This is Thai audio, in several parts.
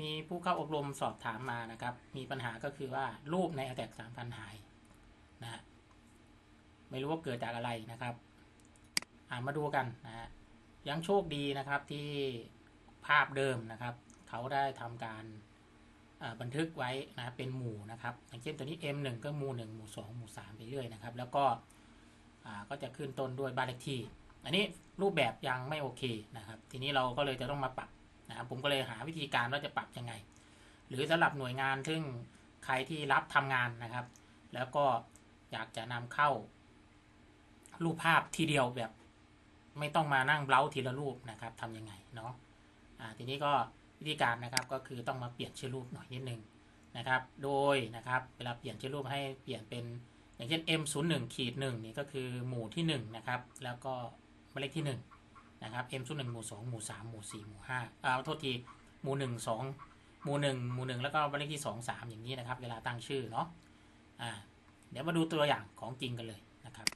มีผู้เข้าอบรมสอบถามมานะครับ มีปัญหาก็คือว่ารูปใน a t t a c 3,000 หายนะฮะไม่รู้ว่าเกิดจากอะไรนะครับอ่ามาดูกันนะฮะยังโชคดีนะครับที่ภาพเดิมนะครับ เขาได้ทำการบันทึกไว้นะเป็นหมู่นะครับ อย่างเช่นตัวนี้ M1 ก็หมู่ 1 หมู่ 2 หมู่ 3 ไปเรื่อยนะครับ แล้วก็อ่าก็จะขึ้นต้นด้วยบ้านเลขที่ อันนี้รูปแบบยังไม่โอเคนะครับ ทีนี้เราก็เลยจะต้องมาปรับ นะครับผมก็เลยหาวิธีการว่าจะปรับยังไง หรือสำหรับหน่วยงานซึ่งใครที่รับทำงานนะครับ แล้วก็อยากจะนำเข้า รูปภาพทีเดียวแบบ ไม่ต้องมานั่งเบราทีละรูปนะครับทำยังไงเนาะอ่าทีนี้ก็วิธีการนะครับก็คือต้องมาเปลี่ยนชื่อรูปหน่อยนิดนึงนะครับ โดยนะครับเวลาเปลี่ยนชื่อรูปให้เปลี่ยนเป็นอย่างเช่น M01 ขีด1นี่ก็คือหมู่ที่1นะครับแล้วก็หมายเลขที่ 1 นะครับ M01 หมู่2หมู่3หมู่4หมู่5เอาโทษทีหมู่1 2หมู่1หมู่1แล้วก็หมายเลขที่2 3อย่างนี้นะครับ เวลาตั้งชื่อเนาะอ่าเดี๋ยวมาดูตัวอย่างของจริงกันเลยนะครับ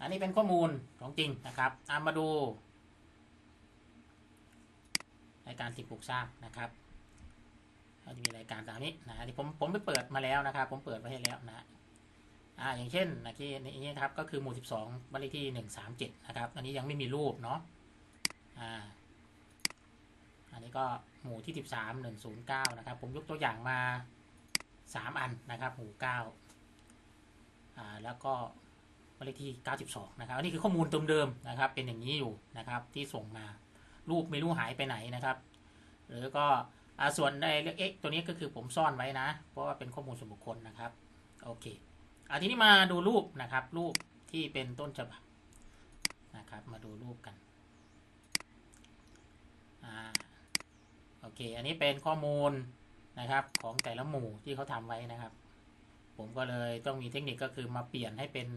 อันนี้เป็นข้อมูลของจริงนะครับเอามาดู รายการสิ่งปลูกสร้างนะครับก็จะมีรายการตามนี้นะที่ผมผมไปเปิดมาแล้วนะครับ ผมเปิดไว้ให้แล้วนะอ่าอย่างเช่นนะที่นี้ครับก็คือหมู่ 12บ้านเลขที่ 137 นะครับ อันนี้ยังไม่มีรูปเนาะอ่าอันนี้ก็หมู่ที่ 13 109 นะครับ ผมยกตัวอย่างมา 3 อันนะครับ หมู่ 9 อ่าแล้วก็บ้านเลขที่ 92 นะครับอันนี้คือข้อมูลเดิมๆนะครับ เป็นอย่างนี้อยู่นะครับที่ส่งมา รูปไม่รู้หายไปไหนนะครับ หรือก็อส่วนในเรื่อง x ตัวนี้ก็คือผมซ่อนไว้นะ เพราะว่าเป็นข้อมูลส่วนบุคคลนะครับโอเคอาทีนี้มาดูรูปนะครับ รูปที่เป็นต้นฉบับนะครับ มาดูรูปกันอ่าโอเค อันนี้เป็นข้อมูลนะครับของแต่ละหมู่ที่เขาทำไว้นะครับ ผมก็เลยต้องมีเทคนิคก็คือมาเปลี่ยนให้เป็น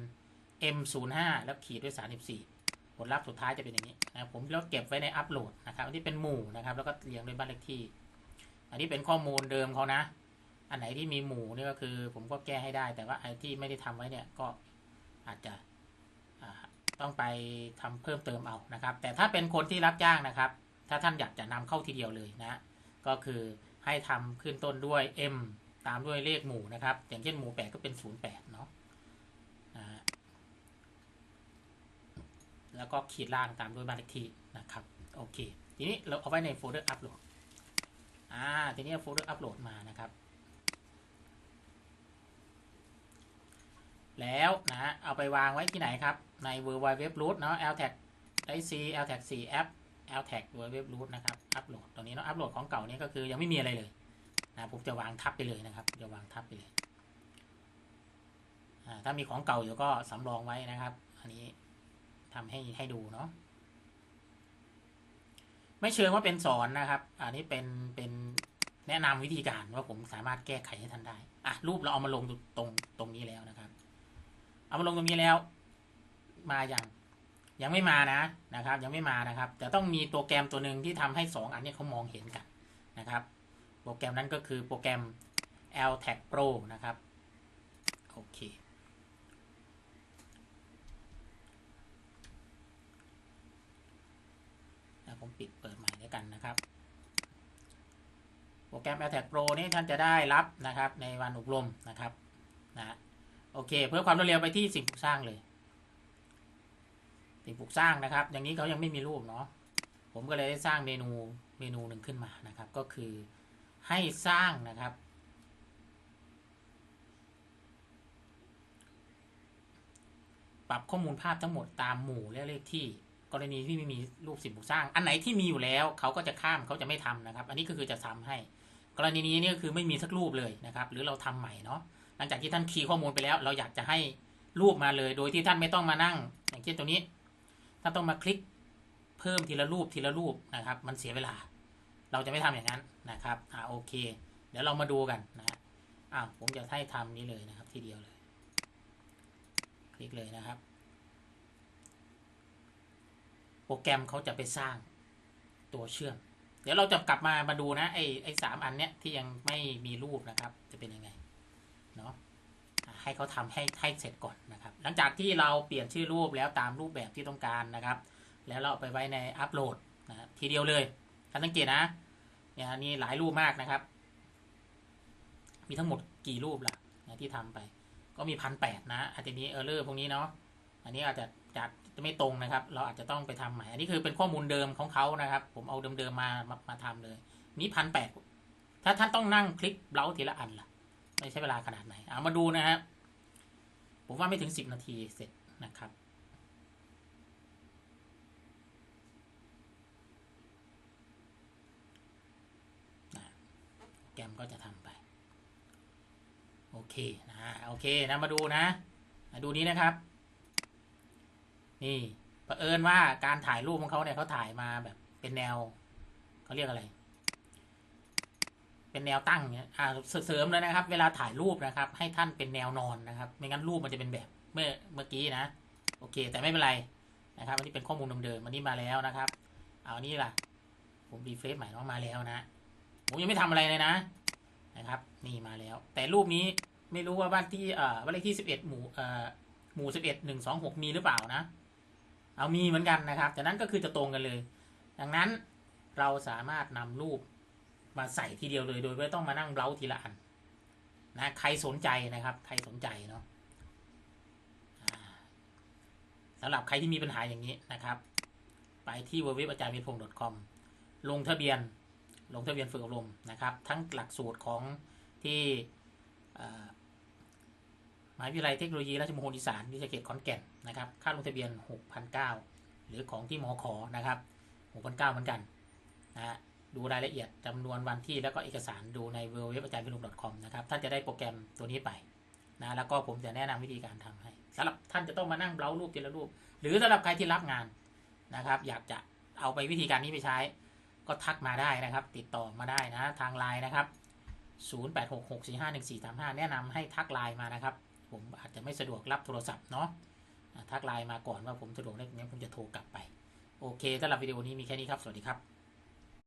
M05 แล้วขีดด้วย 34 ลลัพธ์สุดท้ายจะเป็นอย่างนี้นะผมแล้วเก็บไว้ในอัปโหลดนะครับอันนี้เป็นหมู่นะครับ แล้วก็เรียงด้วยบ้านเลขที่ อันนี้เป็นข้อมูลเดิมเขานะ อันไหนที่มีหมู่นี่ก็คือ ผมก็แก้ให้ได้ แต่ว่าไอ้ที่ไม่ได้ทำไว้เนี่ยก็อาจจะต้องไปทำเพิ่มเติมเอานะครับ แต่ถ้าเป็นคนที่รับจ้างนะครับ ถ้าท่านอยากจะนำเข้าทีเดียวเลยนะ ก็คือให้ทำขึ้นต้นด้วย M ตามด้วยเลขหมู่นะครับ อย่างเช่นหมู่ 8 ก็เป็น 08 เนาะนะฮะ แล้วก็ขีดล่างตามด้วยบ้านเลขที่นะครับโอเคทีนี้เราเอาไว้ในโฟลเดอร์อัปโหลดอ่าทีนี้โฟลเดอร์อัปโหลดมานะครับ แล้วนะเอาไปวางไว้ที่ไหนครับ ใน w w w root เนาะ ltag ได้ c ltag 4 app ltag w w w root นะครับอัปโหลดตรงนี้เนาะอัปโหลดของเก่านี้ก็คือยังไม่มีอะไรเลยนะผมจะวางทับไปเลยนะครับจะวางทับไปเลยอ่าถ้ามีของเก่าอยู่ก็สำรองไว้นะครับ อันนี้ ทำให้ให้ดูเนาะไม่เชิงว่าเป็นสอนนะครับ อันนี้เป็นเป็นแนะนำวิธีการว่าผมสามารถแก้ไขให้ท่านได้อะรูปเราเอามาลงตรงตรงนี้แล้วนะครับ เอามาลงตรงนี้แล้ว มาอย่างยังไม่มานะนะครับ ยังไม่มานะครับ แต่ต้องมีโปรแกรมตัวหนึ่งที่ทำให้สองอันนี้เขามองเห็นกันนะครับ โปรแกรมนั้นก็คือโปรแกรม LTAG Pro นะครับ โอเค นะ ผมปิดเปิดใหม่ด้วยกันนะครับ โปรแกรม a t t a c Pro นี้ท่านจะได้รับนะครับในวันอบรมนะครับนะโอเค เพื่อความรวดเร็วไปที่สิ่งปลูกสร้างเลย สิ่งปลูกสร้างนะครับ อย่างนี้เขายังไม่มีรูปเนาะผมก็เลยได้สร้างเมนูเมนูหนึ่งขึ้นมานะครับ ก็คือให้สร้างนะครับ ปรับข้อมูลภาพทั้งหมดตามหมู่และเลขที่ กรณีที่ไม่มีรูปสิ่งปลูกสร้าง อันไหนที่มีอยู่แล้วเขาก็จะข้ามเขาจะไม่ทำนะครับ อันนี้ก็คือจะทำให้ กรณีนี้เนี่ยคือไม่มีสักรูปเลยนะครับ หรือเราทำใหม่เนาะหลังจากที่ท่านคีย์ข้อมูลไปแล้ว เราอยากจะให้รูปมาเลย โดยที่ท่านไม่ต้องมานั่ง อย่างเช่นตัวนี้ถ้านต้องมาคลิกเพิ่มทีละรูปทีละรูปนะครับ มันเสียเวลา เราจะไม่ทำอย่างนั้นนะครับอ่าโอเค เดี๋ยวเรามาดูกันนะอ้าผมจะให้ทำนี้เลยนะครับ ทีเดียวเลย คลิกเลยนะครับ โป รแกรมเขาจะไปสร้างตัวเชื่อม เดี๋ยวเราจะกลับมามาดูนะไอ้ไอ้สามอันเนี้ยที่ยังไม่มีรูปนะครับ จะเป็นยังไงเนาะให้เขาทำให้ให้เสร็จก่อนนะครับ หลังจากที่เราเปลี่ยนชื่อรูปแล้วตามรูปแบบที่ต้องการนะครับ แล้วเราไปไว้ในอัปโหลดนะทีเดียวเลยท่านสังเกตนะเนี่ยนี่หลายรูปมากนะครับ มีทั้งหมดกี่รูปล่ะนะที่ทำไป ก็มีพันแปดนะอาจจะมีเออร์เลอร์พวกนี้เนาะ อันนี้อาจจะจะจะไม่ตรงนะครับ เราอาจจะต้องไปทำใหม่ อันนี้คือเป็นข้อมูลเดิมของเขานะครับ ผมเอาเดิมๆมามามาทำเลย นี่พันแปดถ้าท่านต้องนั่งคลิกเบราว์ทีละอันล่ะ ไม่ใช้เวลาขนาดไหน เอามาดูนะครับ ผมว่าไม่ถึงสิบนาทีเสร็จนะครับแกรมก็จะทำไป โอเคนะโอเคนะมาดูนะ ดูนี้นะครับ นี่เผอิญว่าการถ่ายรูปของเขาเนี่ยเขาถ่ายมาแบบ เป็นแนวเขาเรียกอะไร เป็นแนวตั้งเนี่ยอ่าเสริมเลยนะครับ เวลาถ่ายรูปนะครับ ให้ท่านเป็นแนวนอนนะครับ ไม่งั้นรูปมันจะเป็นแบบ เมื่อเมื่อกี้นะโอเค แต่ไม่เป็นไรนะครับอันนี้เป็นข้อมูลเดิมๆอันนี้มาแล้วนะครับ เอาอันนี้ล่ะ ผมรีเฟรชใหม่น้องมาแล้วนะผมยังไม่ทำอะไรเลยนะนะครับ นี่มาแล้ว แต่รูปนี้ไม่รู้ว่าบ้านที่เอ่อบ้านเลขที่สิบเอ็ดหมู่เอ่อหมู่สิบเอ็ดหนึ่งสองหกมีหรือเปล่านะ เอามีเหมือนกันนะครับจากนั้นก็คือจะตรงกันเลย ดังนั้นเราสามารถนำรูปมาใส่ทีเดียวเลย โดยไม่ต้องมานั่งเบราทีละอันนะใครสนใจนะครับ ใครสนใจเนาะสำหรับใครที่มีปัญหาอย่างนี้นะครับ ไปที่ w w w อาจารย์วิพงศ์ .com ลงทะเบียนลงทะเบียนฝึกอบรมนะครับ ทั้งหลักสูตรของที่มหาวิทยาลัยเทคโนโลยีราชมงคลอีสานวิทยาเขตขอนแก่น นะครับ ค่าลงทะเบียน 6,900 หรือของที่มอขอนะครับ 6,900 เหมือนกันนะดูรายละเอียดจำนวนวันที่แล้วก็เอกสารดูในเว็บอาจารย์พิรุณ .com นะครับ ท่านจะได้โปรแกรมตัวนี้ไปนะแล้วก็ผมจะแนะนำวิธีการทำให้สำหรับท่านจะต้องมานั่งเบรารูปทีละรูป หรือสำหรับใครที่รับงานนะครับ อยากจะเอาไปวิธีการนี้ไปใช้ ก็ทักมาได้นะครับ ติดต่อมาได้นะทางไลน์นะครับ 0866451435 แนะนำให้ทักไลน์มานะครับ ผมอาจจะไม่สะดวกรับโทรศัพท์เนาะ ทักไลน์มาก่อนว่าผมสะดวกได้งั้นผมจะโทรกลับไป โอเคสำหรับวิดีโอนี้มีแค่นี้ครับ สวัสดีครับ